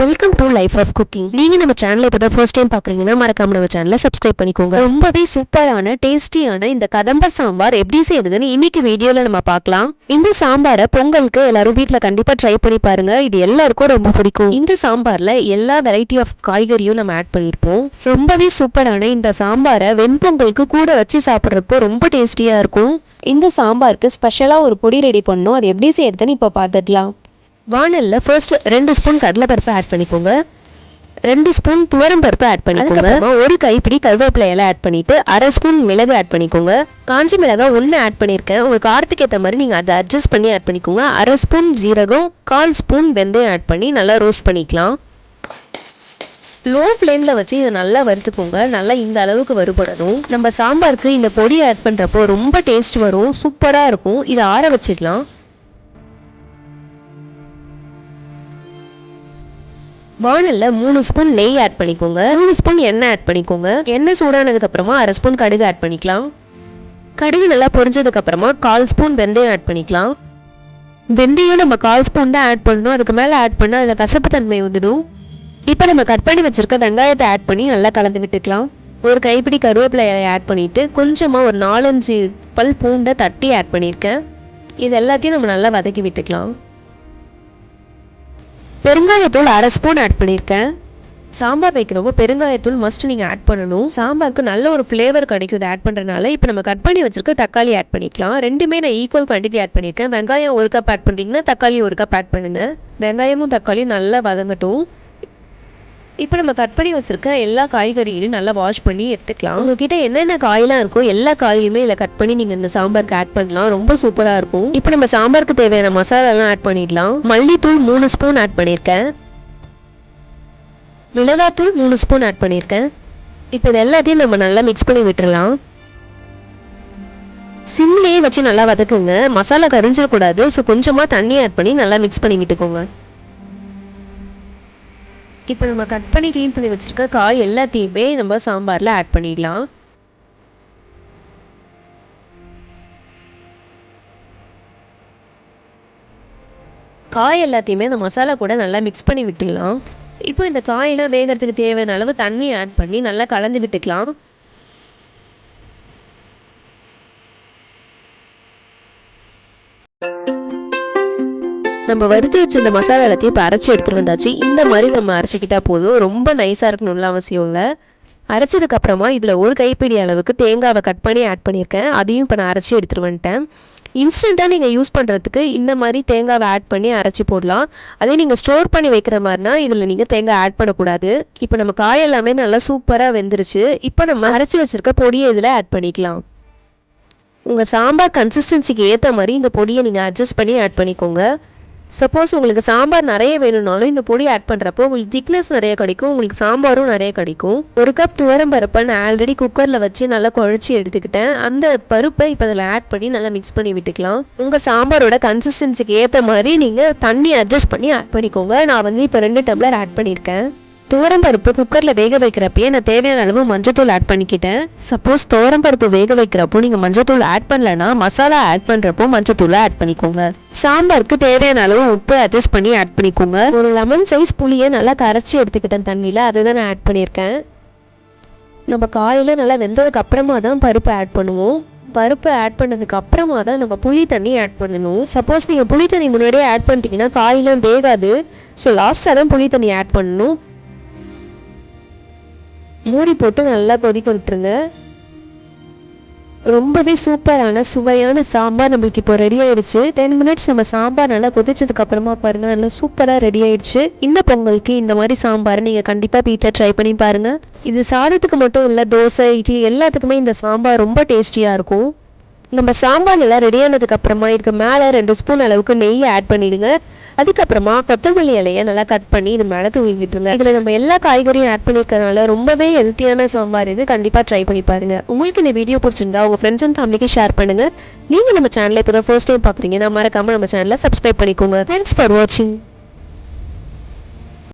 Welcome to life of cooking நீங்க நம்ம சேனலை இப்போ தான் ஃபர்ஸ்ட் டைம் பாக்குறீங்கன்னா மறக்காம நம்ம சேனலை சப்ஸ்கிரைப் பண்ணிக்கோங்க. ரொம்பவே சூப்பரான டேஸ்டியான இந்த கதம்ப சாம்பார் எப்படி செய்யறதுன்னு இன்னைக்கு வீடியோல நம்ம பார்க்கலாம். இந்த சாம்பாரை பொங்கலுக்கு எல்லாரும் வீட்டில் கண்டிப்பா ட்ரை பண்ணி பாருங்க. இது எல்லாருக்கும் ரொம்ப பிடிக்கும். இந்த சாம்பார்ல எல்லா வெரைட்டி ஆஃப் காய்கறியும் நம்ம ஆட் பண்ணியிருப்போம் ரொம்பவே சூப்பரான இந்த சாம்பாரை வெண்பொங்கலுக்கு கூட வச்சு சாப்பிட்றப்போ ரொம்ப டேஸ்டியா இருக்கும். இந்த சாம்பாருக்கு ஸ்பெஷலாக ஒரு பொடி ரெடி பண்ணும் அது எப்படி செய்யறதுன்னு இப்போ பார்த்துக்கலாம் வானல்ல ஃபர்ஸ்ட் ரெண்டு ஸ்பூன் கடலைப்பருப்பு ஆட் பண்ணிக்கோங்க. ரெண்டு ஸ்பூன் துவரம் பருப்பு ஆட் பண்ணிக்கோங்க. ஒரு கைப்பிடி கருவேப்பிலை இலை ஆட் பண்ணிட்டு அரை ஸ்பூன் மிளகு ஆட் பண்ணிக்கோங்க. காஞ்சி மிளகாய் ஒன்று ஆட் பண்ணியிருக்கேன் உங்கள் காரத்துக்கு ஏற்ற மாதிரி நீங்கள் அதை அட்ஜஸ்ட் பண்ணி ஆட் பண்ணிக்கோங்க. அரை ஸ்பூன் ஜீரகம் கால் ஸ்பூன் வெந்தயம் ஆட் பண்ணி நல்லா ரோஸ்ட் பண்ணிக்கலாம். லோ ஃப்ளேமில் வச்சு இதை நல்லா வறுத்துக்கோங்க. நல்லா இந்த அளவுக்கு வறுபடணும். நம்ம சாம்பாருக்கு இந்த பொடி ஆட் பண்ணுறப்போ ரொம்ப டேஸ்ட் வரும். சூப்பராக இருக்கும். இதை ஆற வச்சிடலாம். வானல்ல மூணு ஸ்பூன் நெய் ஆட் பண்ணிக்கோங்க. மூணு ஸ்பூன் எண்ணெய் ஆட் பண்ணிக்கோங்க. எண்ணெய் சூடானதுக்கு அப்புறமா அரை ஸ்பூன் கடுகு ஆட் பண்ணிக்கலாம். கடுகு நல்லா பொரிஞ்சதுக்கு அப்புறமா கால் ஸ்பூன் வெந்தயம் ஆட் பண்ணிக்கலாம். வெந்தயம் நம்ம கால் ஸ்பூன் தான் ஆட் பண்ணணும். அதுக்கு மேலே ஆட் பண்ணால் அதில் கசப்பு தன்மை வந்துடும். இப்போ நம்ம கட் பண்ணி வச்சிருக்க வெங்காயத்தை ஆட் பண்ணி நல்லா கலந்து விட்டுக்கலாம். ஒரு கைப்பிடி கருவேப்பிலையை ஆட் பண்ணிட்டு கொஞ்சமாக ஒரு நாலஞ்சு பல் பூண்டை தட்டி ஆட் பண்ணியிருக்கேன் இது எல்லாத்தையும் நம்ம நல்லா வதக்கி விட்டுக்கலாம். பெருங்காயத்தூள் அரை ஸ்பூன் ஆட் பண்ணியிருக்கேன் சாம்பார் வைக்கிறப்போ பெருங்காயத்தூள் மஸ்ட் நீங்கள் ஆட் பண்ணணும். சாம்பாருக்கு நல்ல ஒரு ஃப்ளேவர் கிடைக்கும் இதை ஆட் பண்ணுறதுனால இப்போ நம்ம கட் பண்ணி வச்சிருக்க தக்காளி ஆட் பண்ணிக்கலாம். ரெண்டுமே நான் ஈக்குவல் குவான்டிட்டி ஆட் பண்ணியிருக்கேன் வெங்காயம் ஒரு கப் ஆட் பண்ணுறீங்கன்னா தக்காளி ஒரு கப் ஆட் பண்ணுங்கள் வெங்காயமும் தக்காளியும் நல்லா வதங்கட்டும். இப்போ நம்ம கட் பண்ணி வச்சுருக்க எல்லா காய்கறியையும் நல்லா வாஷ் பண்ணி எடுத்துக்கலாம். உங்ககிட்ட என்னென்ன காயெல்லாம் இருக்கோ எல்லா காயுமே இதில் கட் பண்ணி நீங்கள் இந்த சாம்பாருக்கு ஆட் பண்ணலாம். ரொம்ப சூப்பராக இருக்கும். இப்போ நம்ம சாம்பாருக்கு தேவையான மசாலாலாம் ஆட் பண்ணிடலாம். மல்லித்தூள் மூணு ஸ்பூன் ஆட் பண்ணியிருக்கேன் மிளகாத்தூள் மூணு ஸ்பூன் ஆட் பண்ணியிருக்கேன் இப்போ இது எல்லாத்தையும் நம்ம நல்லா மிக்ஸ் பண்ணி விட்டுடலாம் சிம்லேயே வச்சு நல்லா வதக்குங்க. மசாலா கரிஞ்சிடக்கூடாது. ஸோ கொஞ்சமாக தண்ணி ஆட் பண்ணி நல்லா மிக்ஸ் பண்ணி விட்டுக்கோங்க. இப்போ நம்ம கட் பண்ணி க்ளீன் பண்ணி வச்சுருக்க காய் எல்லாத்தையுமே நம்ம சாம்பாரில் ஆட் பண்ணிடலாம். காய் எல்லாத்தையுமே இந்த மசாலா கூட நல்லா மிக்ஸ் பண்ணி விட்டுடலாம். இப்போ இந்த காயெல்லாம் வேகிறதுக்கு தேவையான அளவு தண்ணி ஆட் பண்ணி நல்லா கலந்து விட்டுக்கலாம். நம்ம வறுத்து வச்சிருந்த மசாலா எல்லாத்தையும் இப்போ அரைச்சி எடுத்துகிட்டு வந்தாச்சு. இந்த மாதிரி நம்ம அரைச்சிக்கிட்டா போதும். ரொம்ப நைஸாக இருக்கணும்ல அவசியம் இல்லை. அரைச்சதுக்கப்புறமா இதில் ஒரு கைப்பிடி அளவுக்கு தேங்காவை கட் பண்ணி ஆட் பண்ணியிருக்கேன் அதையும் இப்போ நான் அரைச்சி எடுத்துகிட்டு வந்துட்டேன். இன்ஸ்டண்ட்டாக நீங்கள் யூஸ் பண்ணுறதுக்கு இந்த மாதிரி தேங்காவை ஆட் பண்ணி அரைச்சி போடலாம். அதே நீங்கள் ஸ்டோர் பண்ணி வைக்கிற மாதிரினா இதில் நீங்கள் தேங்காய் ஆட் பண்ணக்கூடாது. இப்போ நம்ம காய் எல்லாமே நல்லா சூப்பராக வெந்துருச்சு. இப்போ நம்ம அரைச்சி வச்சிருக்க பொடியை இதில் ஆட் பண்ணிக்கலாம். உங்கள் சாம்பார் கன்சிஸ்டன்சிக்கு ஏற்ற மாதிரி இந்த பொடியை நீங்கள் அட்ஜஸ்ட் பண்ணி ஆட் பண்ணிக்கோங்க. சப்போஸ் உங்களுக்கு சாம்பார் நிறைய வேணும்னாலும் இந்த பொடி ஆட் பண்ணுறப்போ உங்களுக்கு திக்னஸ் நிறைய கிடைக்கும் உங்களுக்கு சாம்பாரும் நிறைய கிடைக்கும். ஒரு கப் துவரம் பருப்பை நான் ஆல்ரெடி குக்கரில் வச்சு நல்லா குழச்சி எடுத்துக்கிட்டேன். அந்த பருப்பை இப்போ அதில் ஆட் பண்ணி நல்லா மிக்ஸ் பண்ணி விட்டுக்கலாம். உங்கள் சாம்பாரோட கன்சிஸ்டன்சிக்கு ஏற்ற மாதிரி நீங்கள் தண்ணி அட்ஜஸ்ட் பண்ணி ஆட் பண்ணிக்கோங்க. நான் வந்து இப்போ ரெண்டு டம்ளர் ஆட் பண்ணியிருக்கேன். துவரம் பருப்பு குக்கரில் வேக வைக்கிறப்பயே நான் தேவையான அளவு மஞ்சத்தூள் ஆட் பண்ணிக்கிட்டேன். சப்போஸ் துவரம் பருப்பு வேக வைக்கிறப்போ நீங்கள் மஞ்சத்தூள் ஆட் பண்ணலன்னா மசாலா ஆட் பண்ணுறப்போ மஞ்சத்தூளை ஆட் பண்ணிக்கோங்க. சாம்பாருக்கு தேவையான அளவு உப்பு அட்ஜஸ்ட் பண்ணி ஆட் பண்ணிக்கோங்க. ஒரு லெமன் சைஸ் புளியை நல்லா கரைச்சி எடுத்துக்கிட்டேன் தண்ணியில் அதை தான் நான் ஆட் பண்ணியிருக்கேன். நம்ம காயில் நல்லா வெந்ததுக்கு அப்புறமா தான் பருப்பு ஆட் பண்ணுவோம். பருப்பு ஆட் பண்ணதுக்கு அப்புறமா தான் நம்ம புளி தண்ணி ஆட் பண்ணணும். சப்போஸ் நீங்கள் புளி தண்ணி முன்னாடியே ஆட் பண்ணிட்டீங்கன்னா காயெல்லாம் வேகாது. ஸோ லாஸ்ட்டாக தான் புளி தண்ணி ஆட் பண்ணணும். மூடி போட்டு நல்லா கொதிக்க விட்டுருங்க. ரொம்பவே சூப்பரான சுவையான சாம்பார் நம்மளுக்கு இப்போ ரெடி ஆயிடுச்சு. டென் மினிட்ஸ் நம்ம சாம்பார் நல்லா கொதிச்சதுக்கு அப்புறமா பாருங்க நல்லா சூப்பராக ரெடி ஆயிடுச்சு. இந்த பொங்கலுக்கு இந்த மாதிரி சாம்பார் நீங்கள் கண்டிப்பாக வீட்டில் ட்ரை பண்ணி பாருங்க. இது சாதத்துக்கு மட்டும் இல்லை தோசை இட்லி எல்லாத்துக்குமே இந்த சாம்பார் ரொம்ப டேஸ்டியாக இருக்கும். நம்ம சாம்பார் நல்லா ரெடி ஆனதுக்கு அப்புறமா இதுக்கு மேலே ரெண்டு ஸ்பூன் அளவுக்கு நெய் ஆட் பண்ணிடுங்க. அதுக்கப்புறமா கொத்தமல்லி இலையை நல்லா கட் பண்ணி இது மேலே தூவி விட்டுருங்க. இதில் நம்ம எல்லா காய்கறியும் ஆட் பண்ணியிருக்கனால ரொம்பவே ஹெல்த்தியான சாம்பார் இது. கண்டிப்பாக ட்ரை பண்ணி பாருங்க. உங்களுக்கு இந்த வீடியோ பிடிச்சிருந்தா உங்கள் ஃப்ரெண்ட்ஸ் அண்ட் ஃபேமிலிக்கு ஷேர் பண்ணுங்க. நீங்கள் நம்ம சேனலை இப்போ தான் ஃபர்ஸ்ட் டைம் பார்க்குறீங்கன்னா மறக்காமல் நம்ம சேனலை சப்ஸ்கிரைப் பண்ணிக்கோங்க. தேங்க்ஸ் ஃபார் வாட்சிங்